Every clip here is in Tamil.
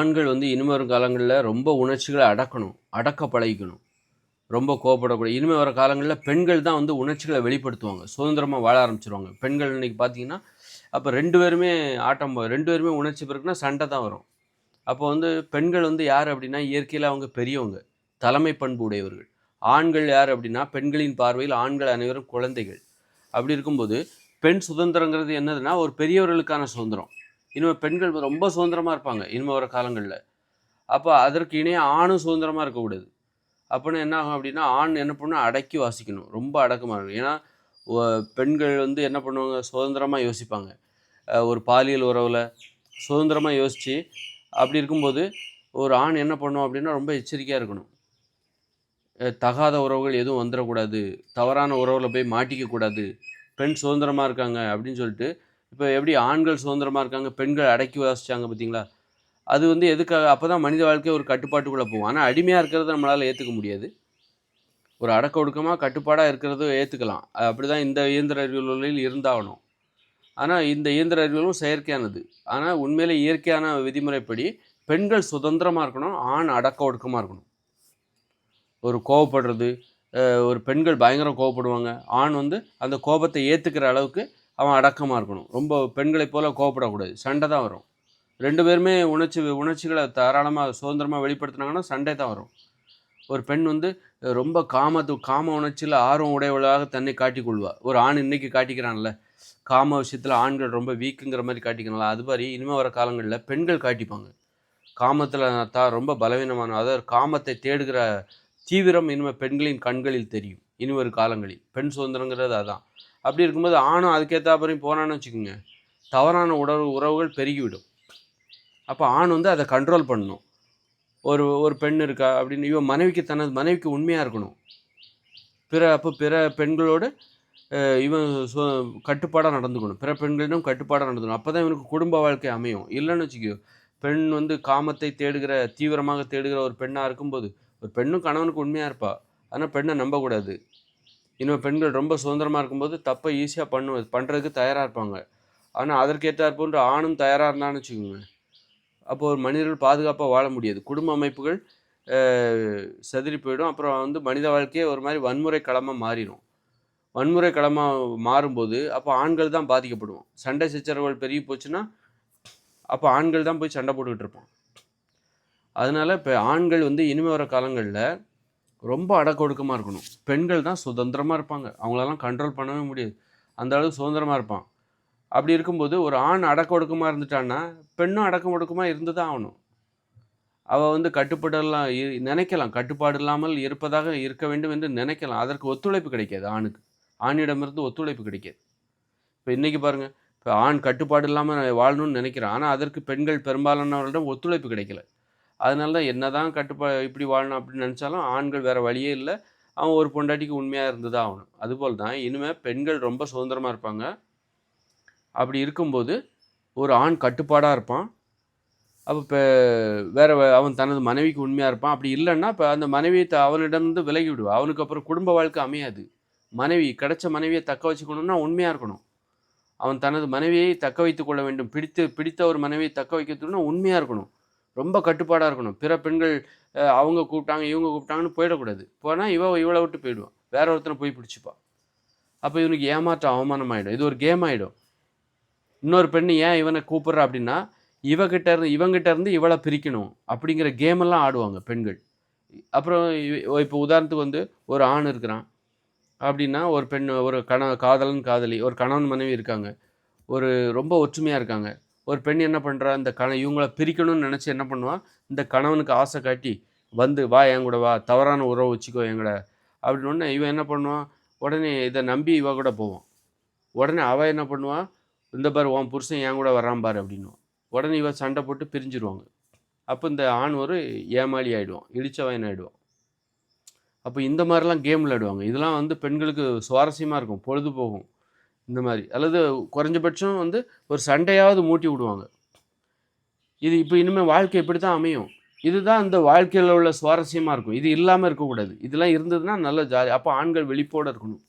ஆண்கள் வந்து இனிமே வரும் காலங்களில் ரொம்ப உணர்ச்சிகளை அடக்கணும் அடக்க பழகிக்கணும் ரொம்ப கோவப்படக்கூடாது. இனிமே வர காலங்களில் பெண்கள் தான் வந்து உணர்ச்சிகளை வெளிப்படுத்துவாங்க. சுதந்திரமாக வாழ ஆரம்பிச்சிருவாங்க. பெண்கள் இன்றைக்கி பார்த்தீங்கன்னா அப்போ ரெண்டு பேருமே ஆட்டம் ரெண்டு பேருமே உணர்ச்சி பிறகுனா சண்டை தான் வரும். அப்போ வந்து பெண்கள் வந்து யார் அப்படின்னா இயற்கையில் அவங்க பெரியவங்க தலைமை பண்பு உடையவர்கள். ஆண்கள் யார் அப்படின்னா பெண்களின் பார்வையில் ஆண்கள் அனைவரும் குழந்தைகள். அப்படி இருக்கும்போது பெண் சுதந்திரங்கிறது என்னதுன்னா ஒரு பெரியவர்களுக்கான சுதந்திரம். இனிமேல் பெண்கள் ரொம்ப சுதந்திரமாக இருப்பாங்க இனிமேல் வர காலங்களில். அப்போ அதற்கு இணைய ஆணும் சுதந்திரமாக இருக்கக்கூடாது அப்போனா என்ன ஆகும் அப்படின்னா ஆண் என்ன பண்ணணும் அடக்கி வாசிக்கணும். ரொம்ப அடக்கமாக இருக்கும். ஏன்னா பெண்கள் வந்து என்ன பண்ணுவாங்க? சுதந்திரமாக யோசிப்பாங்க. ஒரு பாலியல் உறவில் சுதந்திரமாக யோசித்து அப்படி இருக்கும்போது ஒரு ஆண் என்ன பண்ணும் அப்படின்னா ரொம்ப எச்சரிக்கையாக இருக்கணும். தகாத உறவுகள் எதுவும் வந்துடக்கூடாது தவறான உறவில் போய் மாட்டிக்கக்கூடாது. பெண் சுதந்திரமாக இருக்காங்க அப்படின்னு சொல்லிட்டு இப்போ எப்படி ஆண்கள் சுதந்திரமாக இருக்காங்க பெண்கள் அடக்கி வாசிச்சாங்க பார்த்தீங்களா? அது வந்து எதுக்காக? அப்போ தான் மனித வாழ்க்கை ஒரு கட்டுப்பாட்டுக்குள்ளே போகும். ஆனால் அடிமையாக இருக்கிறத நம்மளால் ஏற்றுக்க முடியாது. ஒரு அடக்க ஒடுக்கமாக கட்டுப்பாடாக இருக்கிறத ஏற்றுக்கலாம் அப்படி தான் இந்த இயந்திர அறிவியல்களில் இருந்தாகணும். ஆனால் இந்த இயந்திர அறிவியலும் செயற்கையானது. ஆனால் உண்மையிலே இயற்கையான விதிமுறைப்படி பெண்கள் சுதந்திரமாக இருக்கணும் ஆண் அடக்க ஒடுக்கமாக இருக்கணும். ஒரு கோவப்படுறது ஒரு பெண்கள் பயங்கரம் கோவப்படுவாங்க. ஆண் வந்து அந்த கோபத்தை ஏற்றுக்கிற அளவுக்கு அவன் அடக்கமாக இருக்கணும். ரொம்ப பெண்களை போல் கோவப்படக்கூடாது. சண்டை தான் வரும். ரெண்டு பேருமே உணர்ச்சி உணர்ச்சிகளை தாராளமாக சுதந்திரமாக வெளிப்படுத்துனாங்கன்னா சண்டை தான் வரும். ஒரு பெண் வந்து ரொம்ப காமத்து காம உணர்ச்சியில் ஆர்வம் உடையவளாக தன்னை காட்டிக்கொள்வா ஒரு ஆண் இன்னைக்கு காட்டிக்கிறான்ல. காம விஷயத்தில் ஆண்கள் ரொம்ப வீக்குங்கிற மாதிரி காட்டிக்கிறாங்களா அது மாதிரி இனிமேல் வர காலங்களில் பெண்கள் காட்டிப்பாங்க. காமத்தில் தான் ரொம்ப பலவீனமான அதாவது காமத்தை தேடுகிற தீவிரம் இனிமே பெண்களின் கண்களில் தெரியும். இனி ஒரு காலங்களில். பெண் சுதந்திரங்கிறது அதான். அப்படி இருக்கும்போது ஆணும் அதுக்கேற்றாப்பறையும் போனான்னு வச்சுக்கோங்க. தவறான உறவு உறவுகள் பெருகிவிடும். அப்போ ஆண் வந்து அதை கண்ட்ரோல் பண்ணணும். ஒரு ஒரு பெண் இருக்கா அப்படின்னு இவன் மனைவிக்கு தனது மனைவிக்கு உண்மையாக இருக்கணும். பிற அப்போ பிற பெண்களோடு இவன் சொ கட்டுப்பாடாக நடந்துக்கணும். பிற பெண்களிடம் கட்டுப்பாடாக நடந்துக்கணும். அப்போ தான் இவனுக்கு குடும்ப வாழ்க்கை அமையும். இல்லைன்னு வச்சுக்கோ பெண் வந்து காமத்தை தேடுகிற தீவிரமாக தேடுகிற ஒரு பெண்ணாக இருக்கும்போது ஒரு பெண்ணும் கணவனுக்கு உண்மையாக இருப்பாள் ஆனால் பெண்ணை நம்பக்கூடாது. இன்னும் பெண்கள் ரொம்ப சுதந்திரமாக இருக்கும்போது தப்பை ஈஸியாக பண்ணுவது பண்ணுறதுக்கு தயாராக இருப்பாங்க. ஆனால் அதற்கேற்றார் போன்ற ஆணும் தயாராக இருந்தான்னு வச்சுக்கோங்க அப்போது ஒரு மனிதர்கள் பாதுகாப்பாக வாழ முடியாது. குடும்ப அமைப்புகள் செதறி போயிடும். அப்புறம் வந்து மனித வாழ்க்கையே ஒரு மாதிரி வன்முறை களமாக மாறிடும். வன்முறை களமாக மாறும்போது அப்போ ஆண்கள் தான் பாதிக்கப்படுவோம். சண்டை சச்சரவுகள் பெருகி போச்சுன்னா அப்போ ஆண்கள் தான் போய் சண்டை போட்டுக்கிட்டு இருப்பான் அதனால இப்போ ஆண்கள் வந்து இனிமே வர காலங்களில் ரொம்ப அடக்கொடுக்கமாக இருக்கணும். பெண்கள் தான் சுதந்திரமாக இருப்பாங்க. அவங்களெல்லாம் கண்ட்ரோல் பண்ணவே முடியாது. அந்த அளவுக்கு சுதந்திரமாக இருப்பான். அப்படி இருக்கும்போது ஒரு ஆண் அடக்கொடுக்கமாக இருந்துட்டான்னா பெண்ணும் அடக்கம் ஒடுக்கமாக இருந்து தான் ஆகணும். அவள் வந்து கட்டுப்பாடெல்லாம் இ- நினைக்கலாம். கட்டுப்பாடு இல்லாமல் இருப்பதாக இருக்க வேண்டும் என்று நினைக்கலாம். அதற்கு ஒத்துழைப்பு கிடைக்காது ஆணுக்கு. ஆணிடமிருந்து ஒத்துழைப்பு கிடைக்காது. இப்போ இன்றைக்கி பாருங்கள் இப்போ ஆண் கட்டுப்பாடு இல்லாமல் வாழணும்னு நினைக்கிறான். ஆனால் அதற்கு பெண்கள் பெரும்பாலானவர்களிடம் ஒத்துழைப்பு கிடைக்கல. அதனால தான் என்ன தான் கட்டுப்பா இப்படி வாழணும் அப்படின்னு நினச்சாலும் ஆண்கள் வேறு வழியே இல்லை. அவன் ஒரு பொண்டாட்டிக்கு உண்மையாக இருந்து தான் ஆகணும் அதுபோல் தான் இனிமேல் பெண்கள் ரொம்ப சுதந்திரமாக இருப்பாங்க. அப்படி இருக்கும்போது ஒரு ஆண் கட்டுப்பாடாக இருப்பான். அப்போ இப்போ வேற அவன் தனது மனைவிக்கு உண்மையாக இருப்பான். அப்படி இல்லைன்னா இப்போ அந்த மனைவியை த- அவனிடமிருந்து விலகி விடுவான் அவனுக்கு அப்புறம் குடும்ப வாழ்க்கை அமையாது. மனைவி கிடைச்ச மனைவியை தக்க வச்சுக்கணும்னா உண்மையாக இருக்கணும். அவன் தனது மனைவியை தக்க வைத்து கொள்ள வேண்டும். பிடித்து பிடித்த ஒரு மனைவியை தக்க வைக்கணும்னா உண்மையாக இருக்கணும். ரொம்ப கட்டுப்பாடாக இருக்கணும். பிற பெண்கள் அவங்க கூப்பிட்டாங்க இவங்க கூப்பிட்டாங்கன்னு போயிடக்கூடாது. போனால் இவ இவளை விட்டு போயிடுவான் வேற ஒருத்தனை போய் பிடிச்சிப்பா. அப்போ இவனுக்கு ஏமாற்றம் அவமானம் ஆகிடும் இது ஒரு கேம் ஆகிடும் இன்னொரு பெண்ணு ஏன் இவனை கூப்பிட்றா அப்படின்னா இவகிட்ட இருந்து இவங்கிட்ட இருந்து இவளை பிரிக்கணும் அப்படிங்கிற கேமெல்லாம் ஆடுவாங்க பெண்கள். அப்புறம் இப்போ உதாரணத்துக்கு வந்து ஒரு ஆண் இருக்கிறான். அப்படின்னா ஒரு பெண் ஒரு கண காதலன் காதலி ஒரு கணவன் மனைவி இருக்காங்க. ஒரு ரொம்ப ஒற்றுமையாக இருக்காங்க. ஒரு பெண் என்ன பண்ணுறா இந்த கண இவங்கள பிரிக்கணும்னு நினச்சி என்ன பண்ணுவான் இந்த கணவனுக்கு ஆசை காட்டி வந்து வா என் கூட வா தவறான உறவு வச்சுக்கோ என் கூட அப்படின்னு உடனே இவன் என்ன பண்ணுவான் உடனே இதை நம்பி இவ கூட போவான். உடனே அவள் என்ன பண்ணுவான் இந்த பாரு உன் புருஷன் என் கூட வரான் பாரு அப்படின்னுவான் உடனே இவன் சண்டை போட்டு பிரிஞ்சிருவாங்க. அப்போ இந்த ஆண் ஒரு ஏமாளி ஆகிடுவான் இடிச்சவன் ஆகிடுவான் அப்போ இந்த மாதிரிலாம் கேம் விளையாடுவாங்க இதெல்லாம் வந்து பெண்களுக்கு சுவாரஸ்யமாக இருக்கும். பொழுது போகும் இந்த மாதிரி. அல்லது குறைஞ்சபட்சம் வந்து ஒரு சண்டையாவது மூட்டி விடுவாங்க. இது இப்போ இனிமேல் வாழ்க்கை இப்படி தான் அமையும். இதுதான் இந்த வாழ்க்கையில் உள்ள சுவாரஸ்யமாக இருக்கும். இது இல்லாமல் இருக்கக்கூடாது. இதெல்லாம் இருந்ததுன்னா நல்ல ஜாலி. அப்போ ஆண்கள் வெளிப்போடு இருக்கணும்.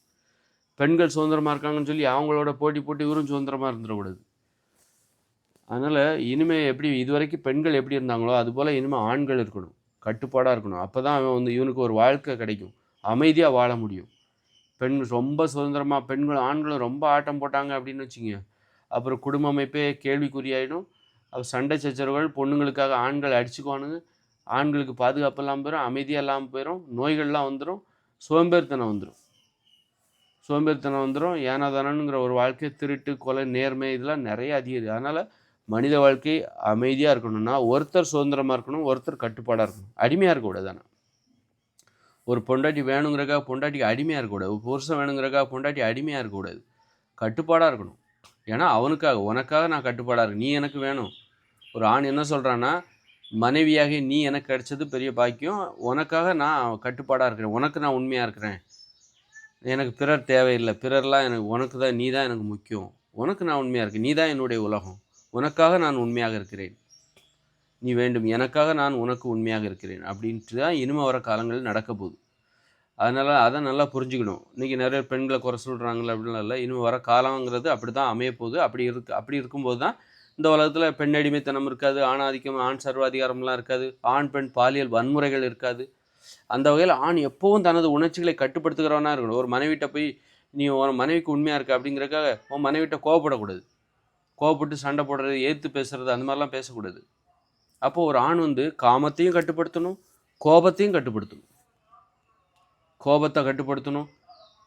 பெண்கள் சுதந்திரமாக இருக்காங்கன்னு சொல்லி அவங்களோட போட்டி போட்டு இவரும் சுதந்திரமாக இருந்துடக்கூடாது. அதனால் இனிமேல் எப்படி இதுவரைக்கும் பெண்கள் எப்படி இருந்தாங்களோ அதுபோல் இனிமேல் ஆண்கள் இருக்கணும். கட்டுப்பாடாக இருக்கணும். அப்போ தான் அவன் வந்து இவனுக்கு ஒரு வாழ்க்கை கிடைக்கும். அமைதியாக வாழ முடியும். பெண் ரொம்ப சுதந்திரமாக பெண்களும் ஆண்களும் ரொம்ப ஆட்டம் போட்டாங்க அப்படின்னு வச்சுங்க அப்புறம் குடும்ப அமைப்பே கேள்விக்குறியாயிடும். அப்போ சண்டை சச்சரவுகள் பொண்ணுங்களுக்காக ஆண்கள் அடிச்சுக்குவானுங்க. ஆண்களுக்கு பாதுகாப்பு இல்லாமல் போயிடும் அமைதியாக இல்லாமல் போயிடும் நோய்கள்லாம் வந்துடும் சோம்பேறித்தனம் வந்துடும் சோம்பேறித்தனம் வந்துடும் ஏனாதானங்கிற ஒரு வாழ்க்கை திருட்டு கொலை நேர்மை இதெல்லாம் நிறைய அதிகம் அதனால் மனித வாழ்க்கை அமைதியாக இருக்கணும்னா ஒருத்தர் சுதந்திரமாக இருக்கணும் ஒருத்தர் கட்டுப்பாடாக இருக்கணும். அடிமையாக இருக்கக்கூடாது தானே? ஒரு பொண்டாட்டி வேணுங்கிறக்காக பொண்டாட்டிக்கு அடிமையாக இருக்கக்கூடாது ஒரு புருஷன் வேணுங்கிறக்காக பொண்டாட்டி அடிமையாக இருக்கக்கூடாது கட்டுப்பாடாக இருக்கணும். ஏன்னா அவனுக்காக உனக்காக நான் கட்டுப்பாடாக இருக்கேன். நீ எனக்கு வேணும். ஒரு ஆண் என்ன சொல்கிறான்னா மனைவியாக நீ எனக்கு கிடைச்சது பெரிய பாக்கியம். உனக்காக நான் கட்டுப்பாடாக இருக்கிறேன். உனக்கு நான் உண்மையாக இருக்கிறேன். எனக்கு பிறர் தேவையில்லை. பிறர்லாம் எனக்கு உனக்கு தான் நீ தான் எனக்கு முக்கியம். உனக்கு நான் உண்மையாக இருக்கேன். நீ தான் என்னுடைய உலகம். உனக்காக நான் உண்மையாக இருக்கிறேன். நீ வேண்டும். எனக்காக நான் உனக்கு உண்மையாக இருக்கிறேன். அப்படின்ட்டு தான் இனிமே வர காலங்களில் நடக்க போகுது. அதனால் அதை நல்லா புரிஞ்சுக்கணும். இன்றைக்கி நிறைய பெண்களை குறை சொல்கிறாங்களே அப்படின்லாம் இல்லை. இனிமேல் வர காலங்கிறது அப்படி தான் அமையப்போகுது அப்படி இருக்கு அப்படி இருக்கும்போது தான் இந்த உலகத்தில் பெண் அடிமைத்தனம் இருக்காது ஆணாதிக்கம் ஆண் சர்வாதிகாரம்லாம் இருக்காது ஆண் பெண் பாலியல் வன்முறைகள் இருக்காது. அந்த வகையில் ஆண் எப்போவும் தனது உணர்ச்சிகளை கட்டுப்படுத்துகிறவனாக இருக்கணும். ஒரு மனைவிட்ட போய் நீ உன் மனைவிக்கு உண்மையாக இருக்க? அப்படிங்கிறக்காக உன் மனைவிட்ட கோவப்படக்கூடாது. கோவப்பட்டு சண்டை போடுறது ஏற்று பேசுறது அந்த மாதிரிலாம் பேசக்கூடாது. அப்போது ஒரு ஆண் வந்து காமத்தையும் கட்டுப்படுத்தணும் கோபத்தையும் கட்டுப்படுத்தணும். கோபத்தை கட்டுப்படுத்தணும்.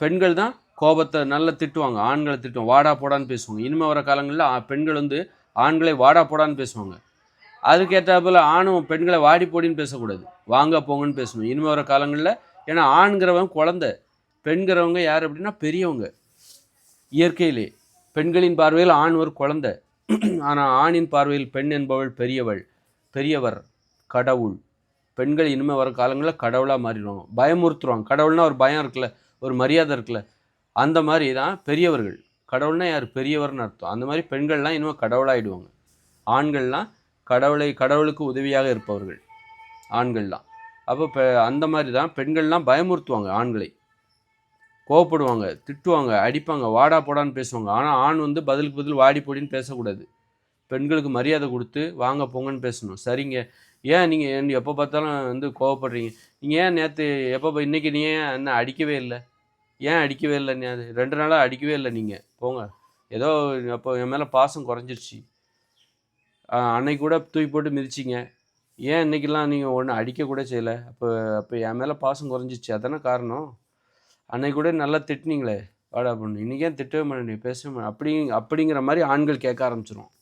பெண்கள் தான் கோபத்தை நல்லா திட்டுவாங்க ஆண்களை திட்டுவாங்க. வாடா போடான்னு பேசுவாங்க. இனிமே வர காலங்களில் பெண்கள் வந்து ஆண்களை வாடா போடான்னு பேசுவாங்க. அதுக்கேற்றாப்புல ஆணும் பெண்களை வாடி போடின்னு பேசக்கூடாது. வாங்க போங்கன்னு பேசணும். இனிமே வர காலங்களில் ஏன்னா ஆண்கிறவன் குழந்தை. பெண்கிறவங்க யார் அப்படின்னா பெரியவங்க. இயற்கையிலே. பெண்களின் பார்வையில் ஆண் ஒரு குழந்தை. ஆனால் ஆணின் பார்வையில் பெண் என்பவள் பெரியவள். பெரியவர் கடவுள். பெண்கள் இனிமேல் வர காலங்களில் கடவுளாக மாறிடுவாங்க. பயமுறுத்துருவாங்க கடவுள்னா ஒரு பயம் இருக்குல்ல ஒரு மரியாதை இருக்குல்ல அந்த மாதிரி தான் பெரியவர்கள். கடவுள்னா யார்? பெரியவர்னு அர்த்தம். அந்த மாதிரி பெண்கள்லாம் இனிமேல் கடவுளாகிடுவாங்க ஆண்கள்லாம் கடவுளை கடவுளுக்கு உதவியாக இருப்பவர்கள். ஆண்கள்லாம். அப்போ பெ அந்த மாதிரி தான் பெண்கள்லாம் பயமுறுத்துவாங்க ஆண்களை. கோவப்படுவாங்க திட்டுவாங்க அடிப்பாங்க வாடா போடான்னு பேசுவாங்க. ஆனால் ஆண் வந்து பதிலுக்கு பதில் வாடி போடின்னு பேசக்கூடாது. பெண்களுக்கு மரியாதை கொடுத்து வாங்க போங்கன்னு பேசணும். சரிங்க ஏன் நீங்கள் எப்போ பார்த்தாலும் வந்து கோவப்படுறீங்க? நீங்கள் ஏன் நேற்று எப்போ இன்னைக்கு நீ ஏன் என்ன அடிக்கவே இல்லை? ஏன் அடிக்கவே இல்லை நீ அது? ரெண்டு நாளாக அடிக்கவே இல்லை நீங்கள் போங்க. ஏதோ அப்போ என் மேலே பாசம் குறைஞ்சிருச்சு. அன்னைக்கு கூட தூக்கி போட்டு மிதிச்சிங்க. ஏன் இன்றைக்கெல்லாம் நீங்கள் ஒன்றும் அடிக்க கூட செய்யலை? அப்போ அப்போ என் மேலே பாசம் குறைஞ்சிச்சு அதானே காரணம்? அன்னைக்கு கூட நல்லா திட்டுனீங்களே. வாடா பொண்ணு. இன்றைக்கி திட்டவே மாட்டேன்? பேசவே மாட்டேன். அப்படி அப்படிங்கிற மாதிரி ஆண்கள் கேட்க ஆரம்பிச்சிடும்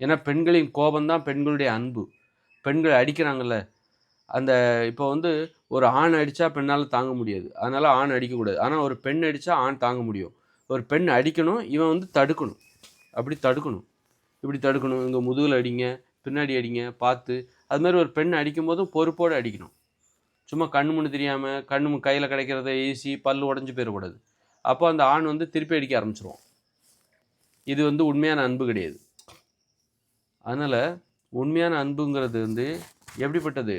ஏன்னா பெண்களின் கோபம்தான் பெண்களுடைய அன்பு. பெண்கள் அடிக்கிறாங்கல்ல அந்த இப்போ வந்து ஒரு ஆண் அடித்தா பெண்ணால் தாங்க முடியாது. அதனால் ஆண் அடிக்கக்கூடாது. ஆனால் ஒரு பெண் அடித்தா ஆண் தாங்க முடியும். ஒரு பெண் அடிக்கணும் இவன் வந்து தடுக்கணும். அப்படி தடுக்கணும். இப்படி தடுக்கணும். இங்கே முதுகில் அடிங்க பின்னாடி அடிங்க பார்த்து. அது மாதிரி ஒரு பெண் அடிக்கும் போதும் பொறுப்போடு அடிக்கணும். சும்மா கண்ணு முன்னு தெரியாமல் கண்ணு கையில் கிடைக்கிறத ஈசி பல்லு உடஞ்சி போயிடக்கூடாது. அப்போ அந்த ஆண் வந்து திருப்பி அடிக்க ஆரம்பிச்சிருவோம் இது வந்து உண்மையான அன்பு கிடையாது. அதனால் உண்மையான அன்புங்கிறது வந்து எப்படிப்பட்டது?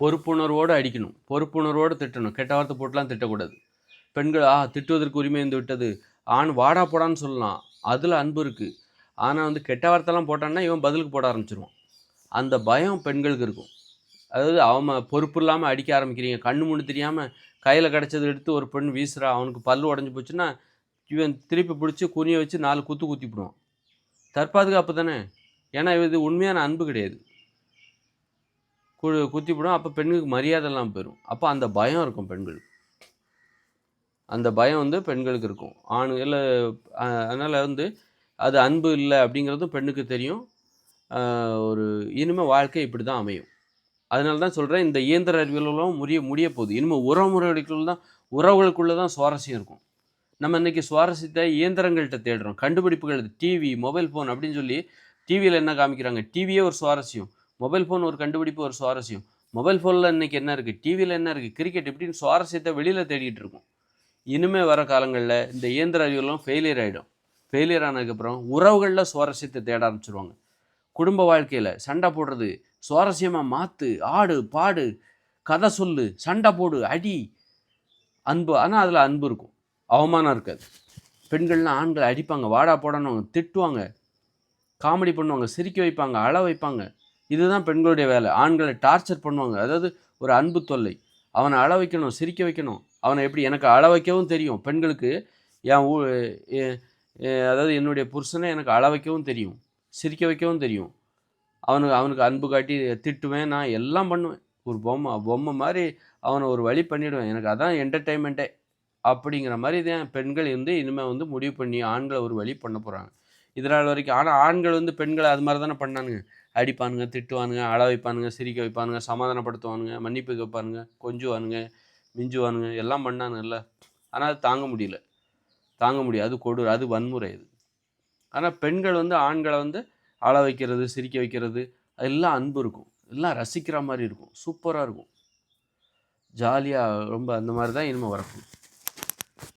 பொறுப்புணர்வோடு அடிக்கணும். பொறுப்புணர்வோடு திட்டணும். கெட்ட வார்த்தை போட்டுலாம் திட்டக்கூடாது. பெண்கள் ஆ திட்டுவதற்கு உரிமை இருந்து விட்டது. ஆண் வாடா போடான்னு சொல்லலாம். அதில் அன்பு இருக்குது ஆனால் வந்து கெட்ட வார்த்தைலாம் போட்டான்னா இவன் பதிலுக்கு போட ஆரம்பிச்சிருவான். அந்த பயம் பெண்களுக்கு இருக்கும். அதாவது அவன் பொறுப்பு இல்லாமல் அடிக்க ஆரம்பிக்கிறீங்க. கண்ணு முன்னு தெரியாமல் கையில் கிடச்சதை எடுத்து ஒரு பெண் வீசுறா. அவனுக்கு பல்லு உடஞ்சி போச்சுன்னா இவன் திருப்பி பிடிச்சி குனிய வச்சு நாலு குத்து குத்திவிடுவான் தற்பாதுகாப்பு தானே? ஏன்னா இது உண்மையான அன்பு கிடையாது. கு குத்திவிடும் அப்போ பெண்ணுக்கு மரியாதை இல்லாமல் போயிடும் அப்போ அந்த பயம் இருக்கும் பெண்களுக்கு. அந்த பயம் வந்து பெண்களுக்கு இருக்கும். ஆண் அதனால் வந்து அது அன்பு இல்லை அப்படிங்கிறதும் பெண்ணுக்கு தெரியும். ஒரு இனிமேல் வாழ்க்கை இப்படி தான் அமையும். அதனால தான் சொல்கிறேன் இந்த இயந்திர அறிவியலும் முடிய முடிய போகுது. இனிமேல் உறவுமுறைகளுக்குள்ள தான் உறவுகளுக்குள்ளே தான் சுவாரஸ்யம் இருக்கும். நம்ம இன்னைக்கு சுவாரஸ்யத்தை இயந்திரங்கள்கிட்ட தேடுறோம். கண்டுபிடிப்புகள் டிவி மொபைல் ஃபோன் அப்படின்னு சொல்லி டிவியில் என்ன காமிக்கிறாங்க? டிவியே ஒரு சுவாரஸ்யம். மொபைல் ஃபோன் ஒரு கண்டுபிடிப்பு ஒரு சுவாரஸ்யம். மொபைல் ஃபோனில் இன்றைக்கி என்ன இருக்குது டிவியில் என்ன இருக்குது கிரிக்கெட் இப்படின்னு சுவாரஸ்யத்தை வெளியில் தேடிட்டு இருக்கோம். இனிமே வர காலங்களில் இந்த இயந்திர அறிவியலும் ஃபெயிலியர் ஆகிடும் ஃபெயிலியர் ஆனதுக்கப்புறம் உறவுகளில் சுவாரஸ்யத்தை தேட ஆரம்பிச்சிருவாங்க. குடும்ப வாழ்க்கையில் சண்டை போடுறது சுவாரஸ்யமாக மாற்று ஆடு பாடு கதை சொல்லு சண்டை போடு அடி அன்பு. ஆனால் அதில் அன்பு இருக்கும். அவமானம் இருக்காது. பெண்கள்லாம் ஆண்களை அடிப்பாங்க. வாடா போடணும் திட்டுவாங்க. காமெடி பண்ணுவாங்க சிரிக்க வைப்பாங்க அழ வைப்பாங்க. இதுதான் பெண்களுடைய வேலை. ஆண்களை டார்ச்சர் பண்ணுவாங்க. அதாவது ஒரு அன்பு தொல்லை. அவனை அழ வைக்கணும் சிரிக்க வைக்கணும். அவனை எப்படி எனக்கு அழ வைக்கவும் தெரியும். பெண்களுக்கு என் ஊ அதாவது என்னுடைய புருஷனை எனக்கு அழ வைக்கவும் தெரியும். சிரிக்க வைக்கவும் தெரியும். அவனுக்கு அவனுக்கு அன்பு காட்டி திட்டுவேன் நான் எல்லாம் பண்ணுவேன். ஒரு பொம்மை பொம்மை மாதிரி அவனை ஒரு வழி பண்ணிவிடுவேன் எனக்கு அதான் என்டர்டெயின்மெண்ட்டே அப்படிங்கிற மாதிரி தான் பெண்கள் வந்து இனிமேல் வந்து முடிவு பண்ணி ஆண்களை ஒரு வழி பண்ண போகிறாங்க இதனால் வரைக்கும். ஆனால் ஆண்கள் வந்து பெண்களை அது மாதிரி தானே பண்ணானுங்க. அடிப்பானுங்க திட்டுவானுங்க அழ வைப்பானுங்க சிரிக்க வைப்பானுங்க சமாதானப்படுத்துவானுங்க மன்னிப்பு வைப்பானுங்க கொஞ்சுவானுங்க மிஞ்சுவானுங்க எல்லாம் பண்ணானுங்கல்ல. ஆனால் அது தாங்க முடியல. தாங்க முடியாது அது கொடு அது வன்முறை இது ஆனால் பெண்கள் வந்து ஆண்களை வந்து அழ வைக்கிறது சிரிக்க வைக்கிறது எல்லாம் அன்பு இருக்கும். எல்லாம் ரசிக்கிற மாதிரி இருக்கும். சூப்பராக இருக்கும். ஜாலியாக ரொம்ப அந்த மாதிரி தான் இனிமேல் வரப்போகுது.